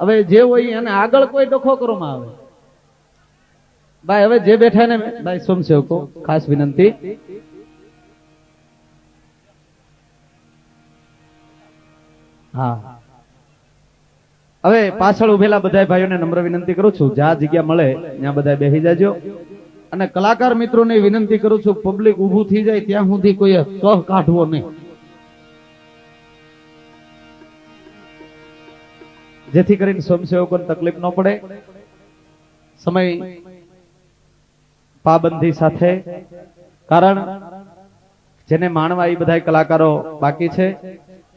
હવે જે હોય એને આગળ કોઈ ડખો કરવામાં આવે. ભાઈ, હવે જે બેઠા ને ભાઈ સ્વયંસેવકો ખાસ વિનંતી. હા. હવે પાછળ ઉભેલા બધા ભાઈઓને નમ્ર વિનંતી કરું છું. જ્યાં જગ્યા મળે, ત્યાં બધા બેસી જાજો. અને કલાકાર મિત્રોને વિનંતી કરું છું પબ્લિક ઊભું થઈ જાય, ત્યાં સુધી કોઈ કહ કાઢવો નહીં. જેથી કરીને સ્વયંસેવકોને તકલીફ ન પડે. સમય પાબંધી સાથે. કારણ જેને માણવા એ બધા કલાકારો બાકી છે,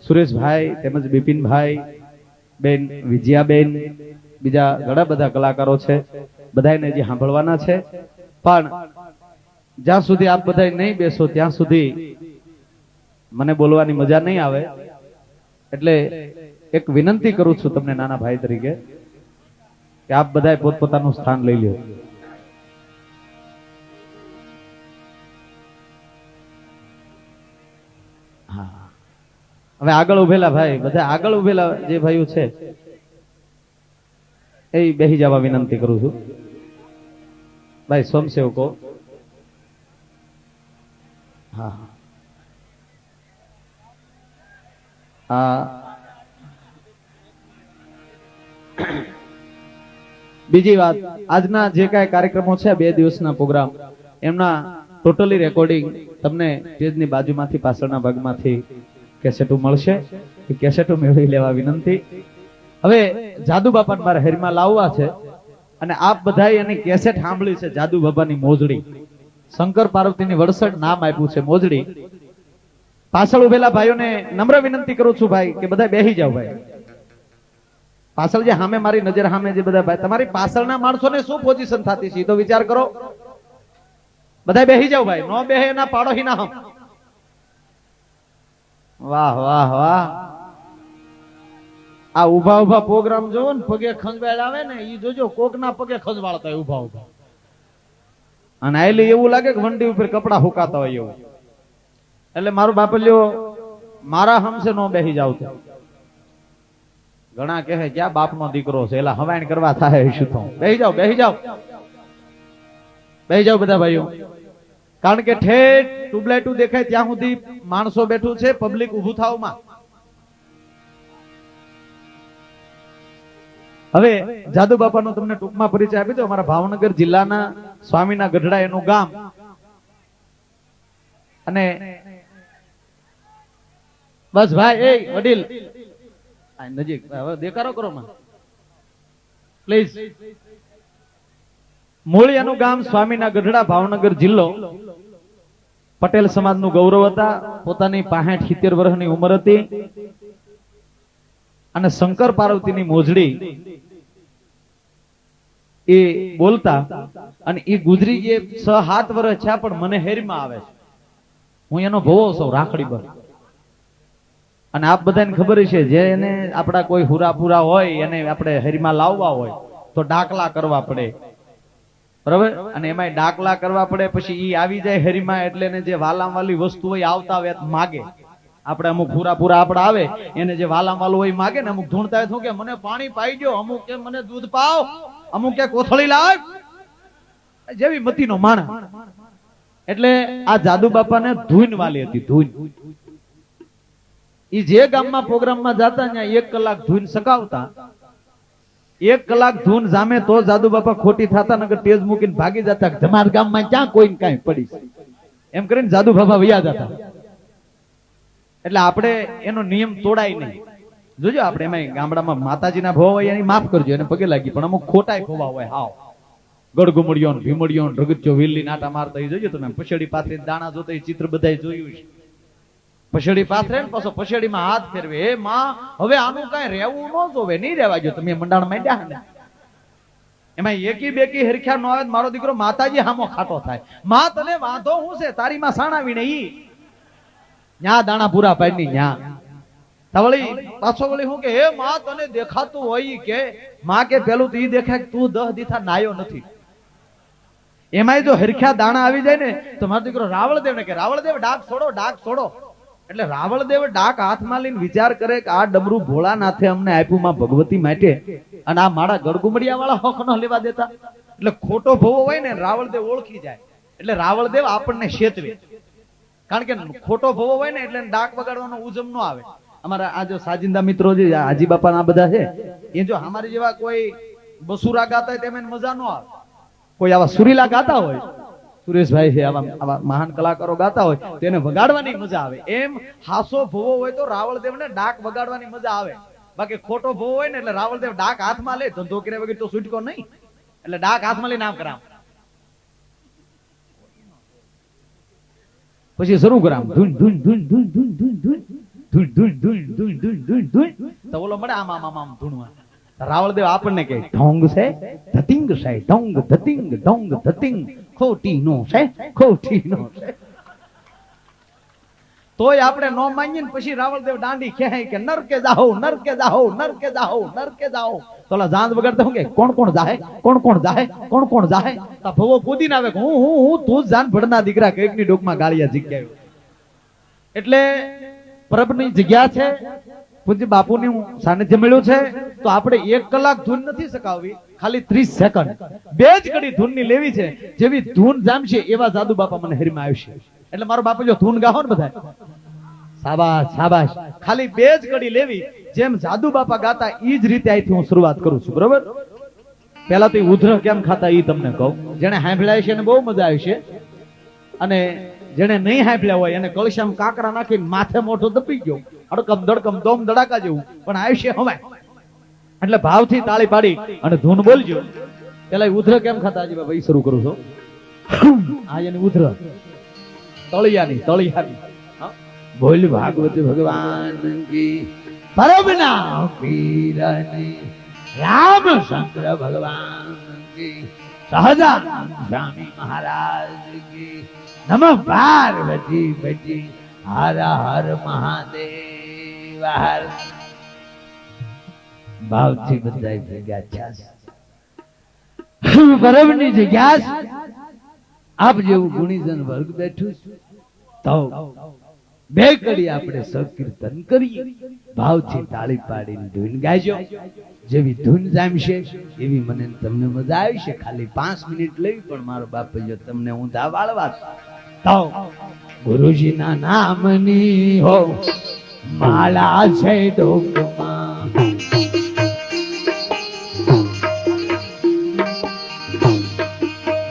સુરેશભાઈ તેમજ બિપિનભાઈ, બેન વિજયાબેન, બીજા ઘણા બધા કલાકારો છે બધાને જે સાંભળવાના છે. પણ જ્યાં સુધી આપ બધા નહીં બેસો, ત્યાં સુધી મને બોલવાની મજા નહીં આવે. એટલે એક વિનંતી કરું છું તમને નાના ભાઈ તરીકે કે આપ બધા પોતપોતાનું સ્થાન લઈ લો હવે આગળ ઉભેલા ભાઈ, બધા આગળ ઉભેલા જે ભાઈઓ છે, એ બેહી જવા વિનંતી કરું છું. ભાઈ, સ્વયંસેવકો. હા. આ બીજી વાત, આજના જે કાંઈ કાર્યક્રમો છે, બે દિવસના પ્રોગ્રામ, એમના ટોટલી રેકોર્ડિંગ તમને સ્ટેજની બાજુમાંથી, પાછળના ભાગમાંથી કેસેટો મળશે. એ કેસેટો મેળવી લેવા વિનંતી. હવે જાદુ બાપાને મારે હેરમાં લાવવા છે અને આપ બધા એની કેસેટ સાંભળી છે, જાદુ બાબાની મોજડી. શંકર પાર્વતીની વડસઠ નામ આપ્યું છે, મોજડી. પાછળ ઉભેલા ભાઈઓને નમ્ર વિનંતી કરું છું ભાઈ, કે બધા બેહી જાઓ ભાઈ. પાછળ જે સામે મારી નજર સામે જે બધા ભાઈ, તમારી પાછળના માણસોને શું પોઝિશન થતી છે? તો વિચાર કરો. બધા બેહી જાઓ ભાઈ. નો બેહે ના પાડો હી ના વાહ વાહ વાહ. આ ઊભા ઊભા પ્રોગ્રામ જોવો ને, પગે ખંજવાળ આવે ને એ જોજો કોક ના પગે ખંજવાળતા હોય ઊભા ઊભા અને આયલી એવું લાગે કે વંડી ઉપર કપડા હુકાતા હોય એવું. એટલે મારું બાપલ્યો, મારા હમસે નો બેહી જાવ તો. ઘણા કહે ક્યાં બાપનો દીકરો છે એટલે હવાણ કરવા થાય શું તો? બેહી જાઓ બેહી જાઓ. બેહી જાઓ બધા ભાઈઓ. કારણ કે ઠેઠ ટ્યુબલાઇટું દેખાય ત્યાં સુધી માણસો બેઠું છે, પબ્લિક ઊભું થાવમાં હવે જાદુ બાપાનો તમને ટૂંકમાં પરિચય આપી દો અમારા ભાવનગર જિલ્લાના સ્વામીના ગઢડા એનું ગામ. અને બસ ભાઈ, એ વડીલ નજીક, હવે દેખારો કરો પ્લીઝ મૂળિયાનું ગામ સ્વામીના ગઢડા, ભાવનગર જિલ્લો. પટેલ સમાજનું ગૌરવ હતા. પોતાની પાસઠ, સિત્તેર વર્ષની ઉંમર હતી. અને શંકર પાર્વતીની મોજડી એ બોલતા અને એ ગુજરી જે છ, સાત વર્ષ છે પણ મને હેરમાં આવે છે. હું એનો ભવો છું રાખડી પર અને આપ બધાને ખબર છે, જેને આપણા કોઈ હુરાપુરા હોય, એને આપણે હરીમાં લાવવા હોય, તો ડાકલા કરવા પડે. બરાબર? અને એમાં ડાકલા કરવા પડે, પછી ઈ આવી જાય હરીમાં, એટલે જે વાલામ વાલી વસ્તુ હોય આવતા વેત માગે. આપણે અમુક હુરાપુરા આપણે આવે, એને જે વાલામ વાલું હોય માગે ને, અમુક હોય શું કે, મને પાણી પાઈ ગયો અમુક કે, મને દૂધ પાવ અમુક કે, કોથળી લાવ. જેવી મતીનો માણસ. એટલે આ જાદુ બાપાને ધૂન વાલી હતી, ધૂન. ઈ જે ગામમાં પ્રોગ્રામમાં જતા ત્યાં એક કલાક ધૂન સકાવતા, એક કલાક ધૂન જામે તો જાદુ બાપા ખોટી થતા નગર તેજ મૂકીને ભાગી જતા તમારા ગામમાં ક્યાં કોઈ કાંઈ પડી એમ કરીને જાદુ બાપા વયા જતા. એટલે આપણે એનો નિયમ તોડાય નહીં. જોજો આપણે એમાં ગામડામાં માતાજીના ભોવા હોય એની માફ કરજો, એને પગે લાગી, પણ અમુક ખોટાય ભોવા હોય, હાવ. ગડગુમડિયો ભીમડિયો ને રગત્યો વિલ્લી નાટા મારતા એ જોજો તમે, પછેડી પાથરી દાણા જોતા એ ચિત્ર બધાય જોયું છે પછેડી પાથરે ને પાછો પછેડીમાં હાથ ફેરવે. હે માં, હવે આનું કઈ રહેવું ન જોવે, નહીં રહેવા જો તમે મંડાણ માંડ્યા ને? એમાં એકી બેકી હરખ્યા નો આવે મારો દીકરો માતાજી હામો ખાટો થાય. માં, તને વાંધો હું છે? તારી માં સાણાવીને ઈ. ન્યા દાણા પૂરા પાડી ન્યા. વળી પાછો વળી હું કે, હે માં, તને દેખાતું હોય કે, માં કે પેલું તો ઈ દેખાય કે તું દહ દીથા નાયો નથી. એમાંય જો હરખ્યા દાણા આવી જાય ને, તો મારો દીકરો રાવળ દેવ ને કે રાવળ દેવ ડાક છોડો ડાક છોડો. એટલે રાવળદેવ ડાક હાથમાં લઈને વિચાર કરે કે આ ડમરું ભોળાનાથે અમને આપ્યું માં ભગવતી માટે અને આ મારા ગળગુમડિયા વાળા હક ન લેવા દેતા. એટલે ખોટો ભવો હોય ને રાવળદેવ ઓળખી જાય. એટલે રાવળદેવ આપણને શેતવે. કારણ કે ખોટો ભવો હોય ને એટલે ડાક વગાડવાનો ઉજમ નો આવે. અમારા આ જો સાજિંદા મિત્રો જે હાજી બાપા ના બધા છે, એ જો અમારી જેવા કોઈ બસુરા ગાતા હોય તેમને મજા ન આવે. કોઈ આવા સુરીલા ગાતા હોય સુરેશભાઈ છે આવા આવા મહાન કલાકારો ગાતા હોય તેને વગાડવાની મજા આવે એમ હાસો ભોવો હોય તો રાવળદેવ ને ડાક વગાડવાની મજા આવે બાકી ખોટો ભોવો હોય ને એટલે રાવળદેવ ડાક હાથમાં લે ધંધો કર્યા વગર તો છૂટકો નહીં એટલે ડાક હાથમાં લઈને આમ કરામ પછી શરૂ કરામ ધૂન ધૂન ધૂન ધૂન ધૂન ધૂન ધૂન ધૂન ધૂન ધૂન ધૂન ધૂન ધૂન તો ઓલો મળે આમ આમ આમ ધૂણવા રાવળદેવ આપણને કહે, ઢોંગ છે, ધતિંગ છે, ઢોંગ, ધતિંગ ઢોંગ, ધતિંગ ખોટી નો છે ખોટી નો છે. તોય આપણે નો માનીએ ને પછી રાવળદેવ દાંડી કહે કે, નરકે જાઓ નરકે જાઓ નરકે જાઓ નરકે જાઓ. તોલા જાંદ વગર તો કે કોણ કોણ જાહે, કોણ કોણ જાહે, કોણ કોણ જાહે? તા ભવો કૂદીને આવે હું હું હું, તું જાન ભડના દીકરા કઈકની ડોકમાં ગાળિયા જીગ્યા. એટલે પ્રભની જગ્યા છે પૂજ્ય બાપુની સાનિધ્ય મળ્યું છે? તો આપણે એક કલાક ધૂન નથી સકાવવી, ખાલી ત્રીસ સેકન્ડ. બે જ કડી ધૂનની લેવી છે, જેવી ધૂન જામશે એવા જાદુ બાપા મને હરીમાં આવશે. એટલે મારો બાપુ જો ધૂન ગાહો ને બધા સાબાશ સાબાશ ખાલી બે જ કડી લેવી, જેમ જાદુ બાપા ગાતા એ જ રીતે અહીંથી હું શરૂઆત કરું છું, બરોબર? પેલા તો ઉધર કેમ ખાતા એ તમને કહું. જેને સાંભળ્યા છે એને બહુ મજા આવશે. અને જેને નહીં સાંભળ્યા હોય, એને કળશામાં કાકરા નાખીને માથે મોઢો દપી ગયો. અડકમ દડકમ દોમ દડાકા જેવું. પણ આયુષ્ય હવે એટલે ભાવથી તાળી પાડી અને ધૂન બોલજો. પેલા ઉધર કેમ ખાતા આજે બાબા ઈ શરૂ કરું છો. આ એની ઉધર. તળિયાની તળિયાની. બોલ ભાગવતી ભગવાન કી. પરમના પીરની રામચંદ્ર ભગવાન કી. સહજાનંદ સ્વામી મહારાજ કી. નમ પાર્વતી પતિ હર હર મહાદેવ. હર ભાવથી બધા ભેગા થયા છે. પરમની જગ્યા આપ જેવું ગુણીજન વર્ગ બેઠું છે. તો બે કડી આપણે સંકીર્તન કરીએ. ભાવથી તાળી પાડીને ધૂન ગાજો. જેવી ધૂન જામશે એવી મને તમને મજા આવશે ખાલી પાંચ મિનિટ લેવી પણ મારો બાપ જો તમને ઊંધા વાળવા. તો ગુરુજીના નામની હો. માળા છે ડોકમાં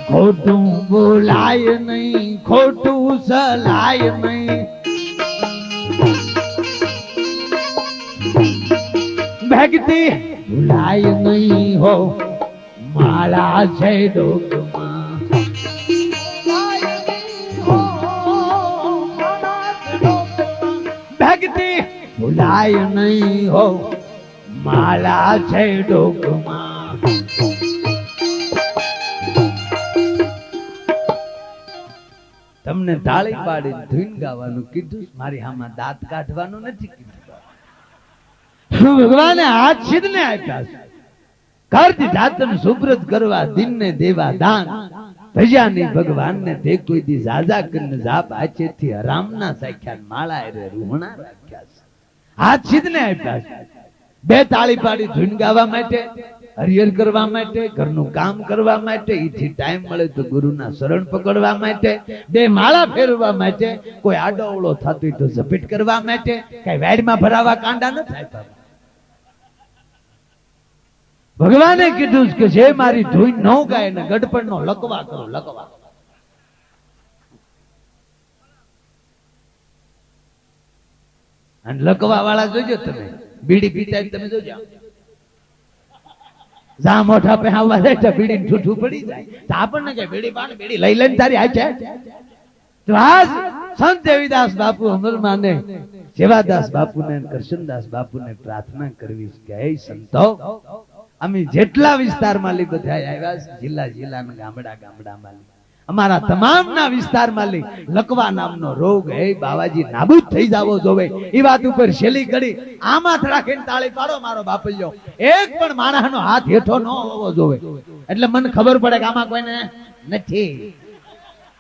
ખોટું બોલાય નહીં, ખોટું સલાય નહીં. ભગતી ભૂલાય નહીં હો માળા છે ડોકમાં ભક્તિ ભૂલાય નહીં હો. માલા છે ડોકમાં તમને તાળી પાડી ધૂન ગાવાનું કીધું મારી હામાં દાંત કાઢવાનું નથી કીધું. શું ભગવાને હાથ સિદ્ધને આપ્યા છે? કરતી જાતન સુબ્રત કરવા, દિનને દેવા, દાન. ભજ્યાની ભગવાનને તે કોઈ દી ઝાઝા કરીને ઝાપ આચે થી હરામ ના સાખ્યા માળા રે રૂહણા રાખ્યા છે હાથ સિદ્ધને આપ્યા છે બે તાળી પાડી ધૂન ગાવા માટે, હરિહર કરવા માટે, ઘરનું કામ કરવા માટે એથી ટાઈમ મળે તો ગુરુના શરણ પકડવા માટે, બે માળા ફેરવા માટે, કોઈ આડો અવળો થતો હોય તો ઝપીટ કરવા માટે, કઈ વેડમાં ભરાવા કાંડા ન થાય. ભગવાને કીધું કે જે મારી ધૂન ન ગાય ને ગડપણ નો લકવા કરો, લકવા અને લકવા વાળા જોજો તમે. બીડી પીતા તમે જોજો. જા મોઢા પે આવવા જાય તો બીડી ઠૂઠું પડી જાય. તો આપણને કે બીડી પાણ બીડી લઈ લઈને તારી આ છે તો આજ સંત દેવીદાસ બાપુ અમરમાને સેવાદાસ બાપુને કરશનદાસ બાપુને પ્રાર્થના કરવી કે સંતો. અમે જેટલા વિસ્તારમાં લી બધા આવ્યા છે, જિલ્લા જિલ્લાના ગામડા ગામડામાં અમારા તમામના વિસ્તારમાં લી. લકવા નામનો રોગ, હે બાવાજી, નાબૂદ થઈ જાવો જોવે. એ વાત ઉપર શેલી ઘડી આમાં રાખીને તાળી પાડો મારો બાપલ્યો. એક પણ માણસનો હાથ હેઠો ન હોવો જોવે. એટલે મને ખબર પડે કે આમાં કોઈને નથી.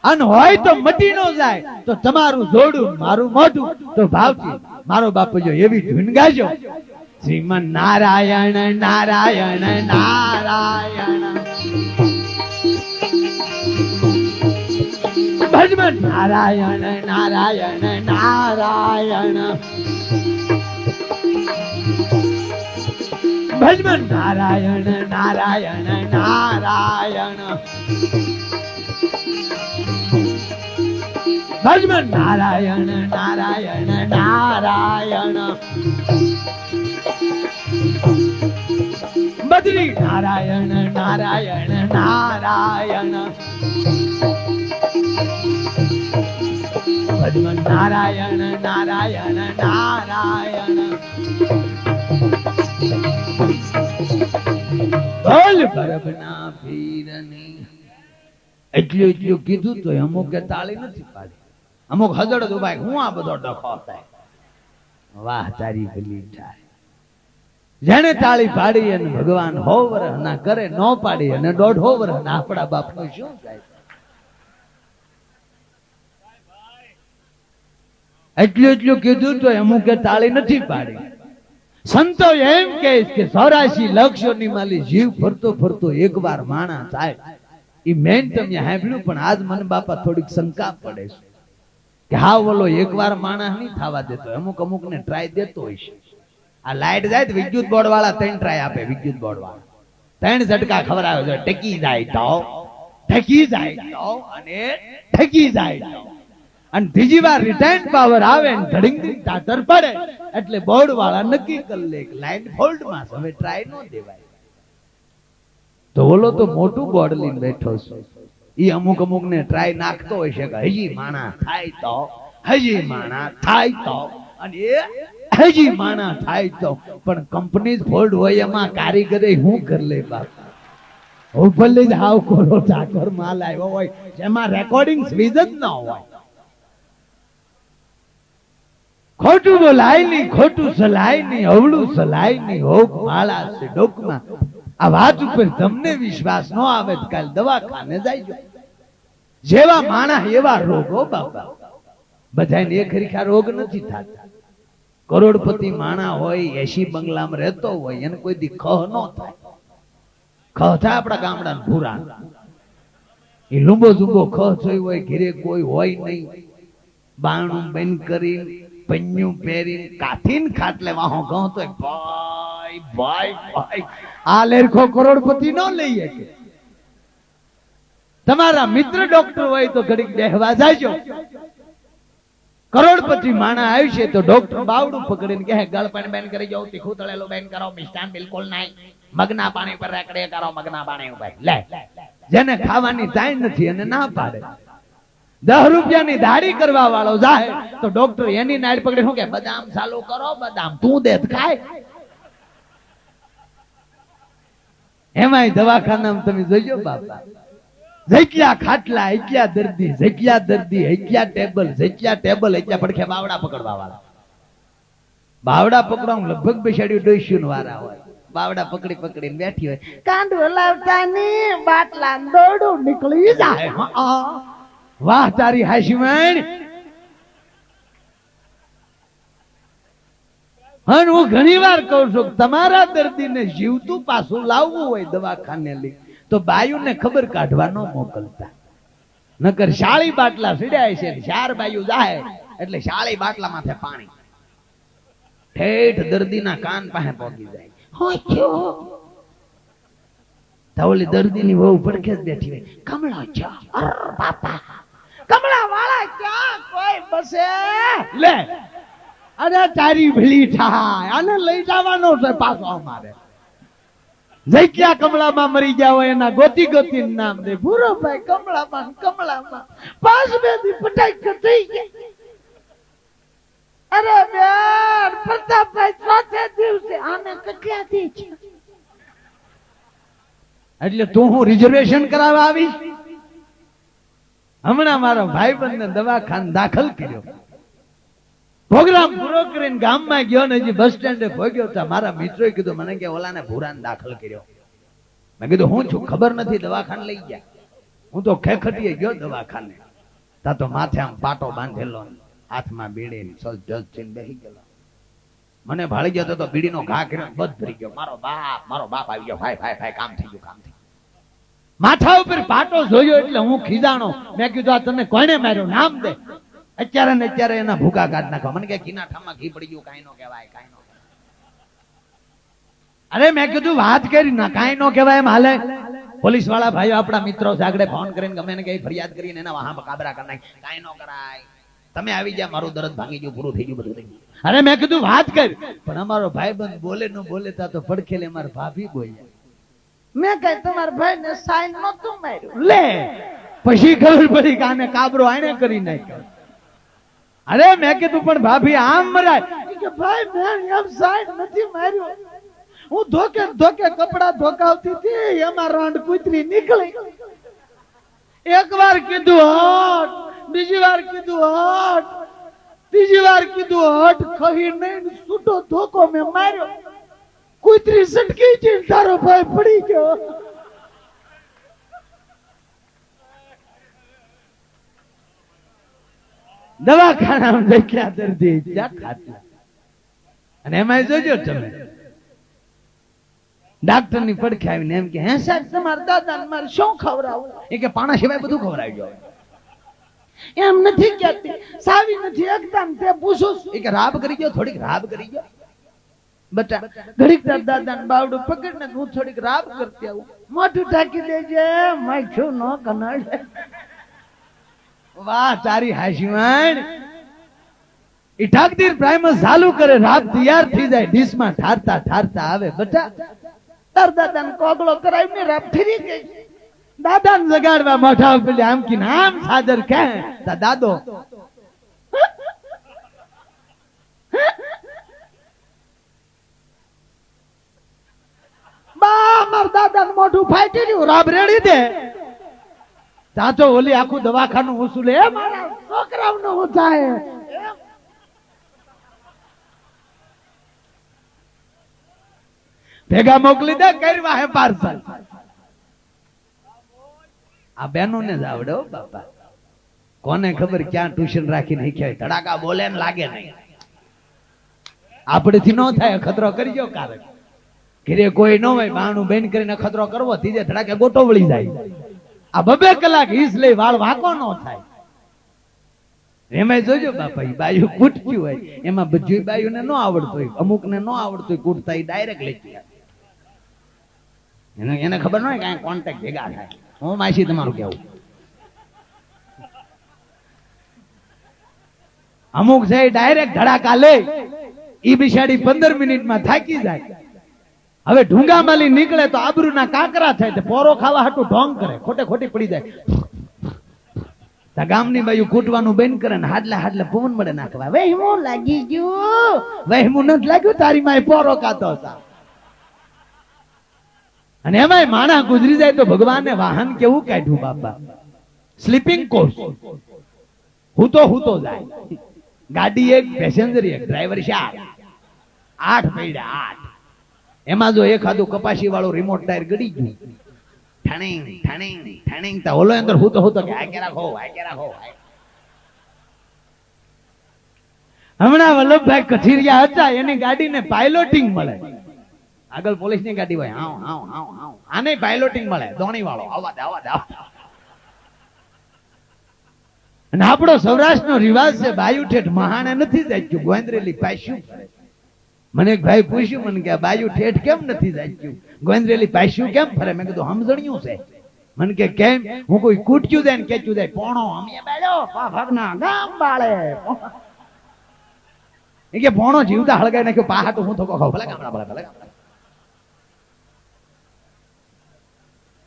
અને હોય તો મટી ન જાય. તો તમારું જોડું, મારું મોઢું. તો ભાવથી મારો બાપજો એવી ગાજો શ્રીમન નારાયણ નારાયણ નારાયણ. ભજમન નારાયણ નારાયણ નારાયણ. ભજમન નારાયણ નારાયણ નારાયણ. ભજમન નારાયણ નારાયણ નારાયણ. બદરી નારાયણ નારાયણ નારાયણ. નારાયણ નારાયણ નારાયણ. પીરની. એટલું એટલું કીધું તો અમુક તાળી નથી પાડી. અમુક હજડ દુબાઈ હું આ બધો ડખો થાય. વાહ તારી ભલી થાય જેને તાળી પાડી અને ભગવાન હો વરહના કરે ન પાડી અને દોઢો વરહના આપણા બાપનું શું થાય? એટલું એટલું કીધું તો અમુકે તાળી નથી પાડી. સંતો એમ કહે કે ચોરાશી લક્ષોની માલી જીવ ફરતો ફરતો એકવાર માણા થાય. એ મેન તમે સાંભળ્યું, પણ આજ મને બાપા થોડીક શંકા પડે છે. કે હા, ઓલો એકવાર માણસ નહીં થવા દેતો. અમુક અમુક ને ટ્રાય દેતો હોય છે. આ લાઈટ જાય વિદ્યુત બોર્ડ વાળા ત્રણ ટ્રાય આપે, વિદ્યુત બોર્ડ વાળા ત્રણ ઝટકા ખવડાવે છે ટકી જાય તો. ઠકી જાય તો અને ઠકી જાય અને ત્રીજી વાર રિટર્ન પાવર આવે ને ધડીંગ ધડીંગ પડે, એટલે બોર્ડ વાળા નક્કી કરી લે લાઈન ફોલ્ટમાં હવે ટ્રાય નો દેવાય. તો બોલો તો મોટું બોર્ડ લઈને બેઠો છે. એ અમુક અમુક ને ટ્રાય નાખતો હોય છે કે હજી માણા થાય તો, હજી માણા થાય તો. અને એ હજી માણા થાય તો. પણ કંપની ફોલ્ડ હોય એમાં કારીગરે હું કરી લે બાપ? હું ભલે જ હાવ કોરો ઠાકોર માલ આવ્યો હોય, જેમાં રેકોર્ડિંગ સ્વીજ જ ન હોય. ખોટું બોલાય નહીં, ખોટું સલાય નહીં, અવળું સલાય નહીં, હોક માળા છે ડોકમાં. આ વાત ઉપર તમને વિશ્વાસ ન આવે કાલ દવાખાને જાય જેવા માણા એવા રોગો બાપા. બધાને એક ખરીખા રોગ નથી થતા. કરોડપતિ માણા હોય, એસી બંગલામાં રહેતો હોય, એને કોઈ દી ખહ ન થાય. ખહ થાય આપણા ગામડા ભૂરા. એ લુંબો ઝુંબો ખહ થયો હોય, ઘેરે કોઈ હોય નહીં. બાણું બંધ કરી, પન્યું પહેરી કાથીન ખાટલે વાહો ગયો તો ભાઈ ભાઈ ભાઈ, આ લેરખો કરોડપતિ નો લઈએ કે તમારા મિત્ર ડોક્ટર હોય તો ઘડીક બેહવા જાજો. કરોડપતિ માણા આવશે તો ડોક્ટર બાવડું પકડીને કહે ગળપણ બેન કરી જાવ તીખું તળેલું બેન કરો, મિષ્ટાન બિલકુલ નહીં. મગના પાણી પર રેકડે કરો, મગના પાણી ઉપર. લે, જેને ખાવાની ટાઈમ નથી અને ના પાડે. દસ રૂપિયાની દાઢી કરવા વાળો જાય તો ડોક્ટર એની નાડ પકડી શું કે, બદામ ચાલુ કરો, બદામ તું દે ખાય. એમાંય દવાખાનામાં તમે જોઈજો બાપા. જગ્યા ખાટલા એકલા દર્દી, જગ્યા દર્દી એકલા ટેબલ, જગ્યા ટેબલ એકલા પડખે બાવડા પકડવા વાળા બાવડા પકડવા લગભગ બેસાડ્યું ડોસ્યું વારા હોય. બાવડા પકડી પકડી બેઠી હોય. કાંડું હલાવતા ની બાટલા દોડું નીકળી જાય. વાહ તારી હાશીમાણ હું ઘણી વાર કહું છું તમારા દર્દીને જીવતું પાછું લાવવું હોય દવાખાને લઈ. તો બાયુને ખબર કાઢવા ન મોકલતા. નકર શાળી બાટલા સીડાય છે ચાર બાયુ જાય એટલે શાળી બાટલા માથે પાણી. ઠેઠ દર્દીના કાન પાસે પહોંચી જાય. હોય થયો. તો ઓલી દર્દીની વહુ પડખે જ બેઠી હોય. કમળા છો. બાપા. કમળા વાળા ક્યાં? કોઈ બસે. લે. અરે, તારી ભલી થાય. આને લઈ જવાનો છે પાછો અમારે. જગ્યા કમળામાં મરી ગયા એના ગોતી ગોતી નામ દે. ભૂરો ભાઈ, કમળામાં કમળામાં. પાંચ બે દી પટાઈ થઈ ગયા. અરે બેન, પ્રતાપભાઈ ચોથે દિવસે આને કેટલા છે? એટલે તું હું રિઝર્વેશન કરાવવા આવીશ? હમણાં મારો ભાઈ ને દવાખાન દાખલ કર્યો. પ્રોગ્રામ પૂરો કરીને ગામમાં ગયો ને હજી બસ સ્ટેન્ડે ભોગ્યો તો મારા મિત્રોએ કીધું, મને કે ઓલાને ભૂરાને દાખલ કર્યો. મેં કીધું, હું છું? ખબર નથી? દવાખાને લઈ ગયા. હું તો ખેખટીએ ગયો દવાખાને. તા તો માથે આમ પાટો બાંધેલો હાથમાં બીડી સજ જજ થઈને બેસી ગયેલો. મને ભાળી ગયો તો બીડીનો ઘા કર્યો બધ ભરી ગયો. મારો બાપ મારો બાપ આવી ગયો. ભાઈ ભાઈ ભાઈ, કામ થઈ ગયું, કામ થઈ માથા ઉપર પાટો જોયો એટલે હું ખીજાણો. મેં કીધું, આ તને કોને માર્યો? નામ દે. અત્યારે ને અત્યારે એના ભૂકા કાઢ નાખો મને કે ઘીના ઠામાં ઘી પડી ગયું કાંઈ નો કહેવાય કાંઈ નો અરે મેં કીધું વાત કરી ના કાંઈ નો કહેવાય એમ હાલે. પોલીસવાળા ભાઈઓ આપણા મિત્રો સાગડે ફોન કરીને ગમે ને કઈ ફરિયાદ કરીને એના વાહા કાબરા કરી નાખી. કાંઈ નો કરાય. તમે આવી ગયા મારું દરદ ભાંગી ગયું પૂરું થઈ ગયું બધું થઈ ગયું. અરે મેં કીધું વાત કર. પણ અમારો ભાઈ બંધ બોલે ન બોલે તા તો પડખેલે મારા ભાભી બોલ્યા મેં કઈ તમારા ભાઈ ને સાઈન નતું માર્યું? લે પછી ખબર પડી કે આને કાબરો આને કરી નાખ્યો. અરે મેં કીધું, પણ ભાભી, આમ મરાય. કે, ભાઈ, મેં એમ સાઈડ નથી માર્યો. હું ધોકે ધોકે કપડા ધોકાવતી હતી, એમાં રાંડ કૂતરી નીકળી. એક વાર કીધું, હટ. બીજી વાર કીધું, હટ. ત્રીજી વાર કીધું, હટ. ખહી નહીં છૂટો ધોકો મેં માર્યો. કૂતરી સટકી છે તારો ભાઈ પડી ગયો. દવાખાનામાં દેખ્યા દર્દી જ્યાં ખાતા અને એમાં જોજો તમે. ડાક્ટરની પડખે આવીને એમ કે, હે સાહેબ, તમારા દાદા મારે શું ખવડાવું એ કે, પાણા સિવાય બધું ખવડાવી જાવ એમ નથી કહેતી. સાવી નથી એકદમ તે પૂછું છું. એ કે, રાબ કરી ગયો, થોડીક રાબ કરી ગયો. બટા, ઘડીક તાર દાદા બાવડું પકડીને હું થોડીક રાબ કરતી આવું. મોઢું ઢાંકી દેજે માથું ન કનાડે. વાહ, તારી હાશીવાણ. ઈ પ્રાઇમ ચાલુ કરે, રાત તૈયાર થઈ જાય, ડીશમાં ઠારતા ઠારતા આવે, બટા. તાર દાદા ને કોગળો કરાવીને રાબ ફરી ગઈ. દાદાને જગાડવા મોઢા પેલે આમ કી નામ સાદર કે તા દાદો, બા, માર દાદાને મોઢું ફાટી રહ્યું, રાબ રેડી દે. તો ઓલી આખું દવાખાનું ઉસુલે ભેગા મોકલી દે કરવા હે પાર્સલ. આ બેનો ને જ આવડે બાપા. કોને ખબર ક્યાં ટ્યુશન રાખીને શીખ્યા ધડાકા બોલે ને લાગે નહીં. આપણેથી ન થાય, ખતરો કરી ગયો કારણ. ઘરે કોઈ ન હોય બાણું બેન કરીને ખતરો કરવો ત્રીજે ધડાકે ગોટો વળી જાય. આ બબે કલાક હીસ લઈ વાળ વાંકો ન થાય. એમાં જોજો બાપા બાયુ કૂટતી હોય. એમાં બધી બાયુને ન આવડતું હોય અમુક ને ન આવડતું હોય, કૂટતા ડાયરેક્ટ લેતી એને એને ખબર ન હોય કાંઈ કોન્ટેક્ટ ભેગા થાય. હું માસી તમારું કેવું અમુક છે ડાયરેક્ટ ધડાકા લે, ઈ બિચારી પંદર મિનિટમાં થાકી જાય. હવે ઢુંગામાલી નીકળે તો આબરૂના કાકરા થાય તે પોરો ખાવા હાટું ઢોંગ કરે, ખોટે ખોટી પડી જાય. ગામની બાજુ કૂટવાનું બેન કરે ને હાડલે હાડલે પવન મળે નાખવા. વહેમું લાગી ગયું? વહેમું નથી લાગ્યું? તારી માય પોરો કાતો હતા અને એમાંય માણા ગુજરી જાય તો ભગવાને વાહન કેવું કાઢ્યું બાપા? સ્લીપિંગ કોચ હુતો તો હું તો જાય. ગાડી એક પેસેન્જર એક ડ્રાઈવર ચાર. આઠ પૈડા, આઠ. એમાં જો એખાદું કપાસી વાળું રિમોટ ટાયર ગડી ગયું. ઠણીંગ ઠણીંગ ઠણીંગ. તા ઓલો અંદર હું તો હું તો કે આ કે રાખો આ કે રાખો હમણાં વલ્લભભાઈ કથિરિયા હતા, એની ગાડીને પાયલોટિંગ મળે. આગળ પોલીસની ગાડી હોય, હાઉ હાઉ હાઉ હાઉ. આને પાયલોટિંગ મળે દોણી વાળો આવા દે આવા દે. અને આપણો સૌરાષ્ટ્રનો રિવાજ છે બાયુ ઠેઠ મહાણે નથી જાય ગોંદરેલી પાસ્યું ફરે. મને એક ભાઈ પૂછ્યું, મને કે બાજુ ઠેઠ કેમ નથી જાચ્યું ગોંદરેલી પાસ્યું કેમ ફરે? મેં કીધું, સમજણ્યું છે. મને કે, કેમ? હું કોઈ કૂટ્યું દે ને કેચ્યું દે પોણો અમે બેડો પા ભાગના ગામ બાળે. એ કે, પોણો જીવતા હળગાઈ નાખ્યો પાહાટું હું તો કહો ભલે ગામડા ભલે ભલે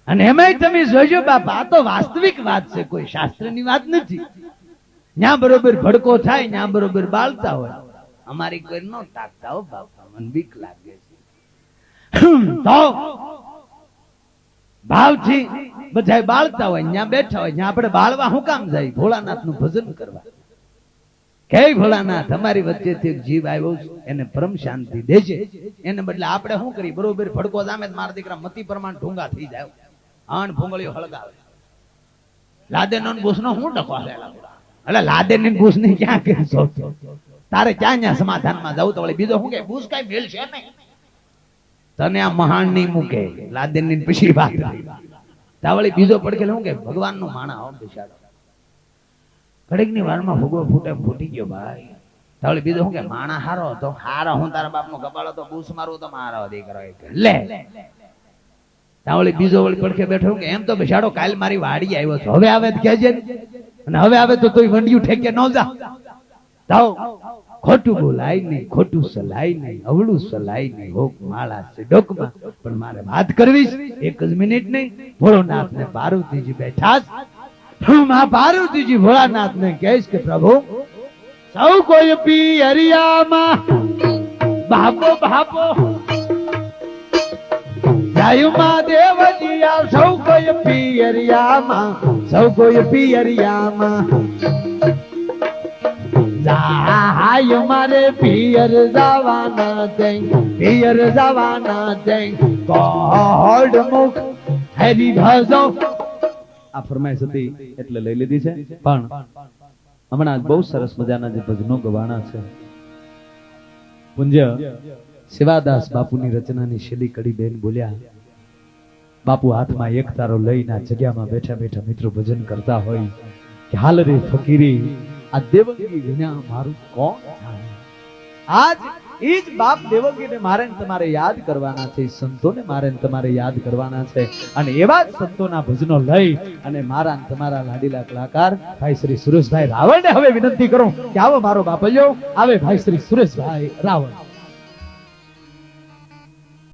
અને એમાંય તમે જોજો, બાપા, આ તો વાસ્તવિક વાત છે, કોઈ શાસ્ત્રની વાત નથી. ન્યા બરોબર ભડકો થાય ન્યા બરોબર બાળતા હોય. અમારી કોઈ નો તાકતા હો બાપા મને બીક લાગે છે. તો ભાવથી બધા બાળતા હોય ત્યાં બેઠા હોય, ન્યા આપણે બાળવા શું કામ જાય? ભોળાનાથનું ભજન કરવા. કે ભોળાનાથ, અમારી વચ્ચેથી એક જીવ આવ્યો છે, એને પરમ શાંતિ દેજે. એને બદલે આપણે શું કરી બરોબર, ભડકો જામે તો મારા દીકરા મતી પ્રમાણ ઢૂંગા થઈ જાય. આણ ભૂંગળીઓ હળગાવે. લાદેન ભૂસનો ડખો હાલેલા એટલે લાદેન ભૂસ ને ક્યાં શોધતો તારે ક્યાં ત્યાં સમાધાનમાં જવું તો વળી બીજો શું કે, ભૂસ કઈ મેલ છે નહીં. તને આ મહાન નહીં મૂકે લાદેનની પછી વાત તા વળી બીજો પડકે શું કે ભગવાનનું માણા હો બિચારો. ઘડીકની વારમાં ફૂગો ફૂટે, ફૂટી ગયો ભાઈ. તાવળી બીજો શું કે, માણા હારો તો હારો, હું તારા બાપ નો કપાળો તો ભૂસ મારું તો મારો દીકરો લે. તાવળી બીજો વળી પડખે બેઠો કે, એમ તો બિચારો કાલ મારી વાડી આવ્યો છે. હવે આવે કેજે અને હવે આવે તો તોય વંડિયું ઠેકે ન જા. જાઓ. ખોટું બોલાય નહીં, ખોટું સલાય નહીં, અવળું સલાય નહીં. હોક માળા છે ડોકમાં. પણ મારે વાત કરવી. એક જ મિનિટ નહીં. ભોળોનાથ ને પાર્વતીજી બેઠા હું મા પાર્વતીજી ભોળાનાથ ને કહીશ કે, પ્રભુ, સૌ કોઈ પી હરિયામાં બાપો બાપો જાયુમાં દેવજીયા સૌ કોઈ પિયરિયામાં, સૌ કોઈ પિયરિયામાં. જાય મારે પિયર જવાના છે પિયર જવાના છે કોડ મુખ, હરી ભજો આ ફરમાઈશ હતી એટલે લઈ લીધી છે, પણ હમણાં બહુ સરસ મજાના જે ભજનો ગવાણા છે. પુંજ્ય શિવાદાસ બાપુની રચનાની શેલી કડી બેન બોલ્યા, બાપુ હાથમાં એક તારો લઈને જગ્યામાં બેઠા બેઠા મિત્રો ભજન કરતા હોય, કે હાલ રે ફકીરી આ દેવંગી વિના મારું કોણ જાણે? આજ એ જ બાપ દેવગીને મારે તમારે યાદ કરવાના છે સંતોને મારે તમારે યાદ કરવાના છે. અને એવા જ સંતોના ભજનો લઈ અને મારા તમારા લાડીલા કલાકાર ભાઈ શ્રી સુરેશભાઈ રાવળને હવે વિનંતી કરું કે આવો મારો બાપલ્યો આવે ભાઈ શ્રી સુરેશભાઈ રાવળ.